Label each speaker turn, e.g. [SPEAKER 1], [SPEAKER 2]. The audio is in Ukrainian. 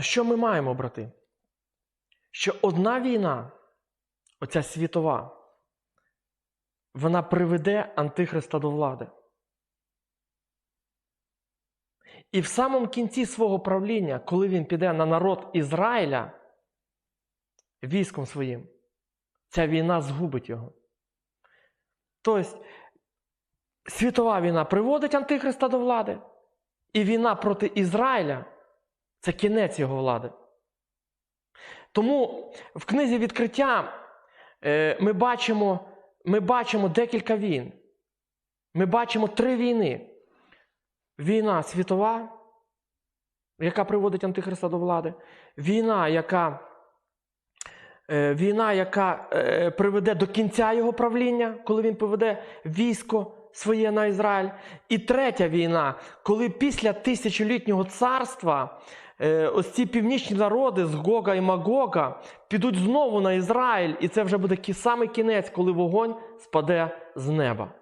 [SPEAKER 1] Що ми маємо, брати? Що одна війна, оця світова, вона приведе Антихриста до влади. І в самому кінці свого правління, коли він піде на народ Ізраїля військом своїм, ця війна згубить його. Тобто, світова війна приводить Антихриста до влади, і війна проти Ізраїля це кінець його влади. Тому в книзі відкриття е, ми бачимо, ми бачимо декілька війн. Ми бачимо три війни. Війна світова, яка приводить Антихриста до влади, війна, яка, е, війна, яка е, приведе до кінця його правління, коли він поведе військо своє на Ізраїль. І третя війна, коли після тисячолітнього царства ось ці північні народи з Гога і Магога підуть знову на Ізраїль, і це вже буде самий кінець, коли вогонь спаде з неба.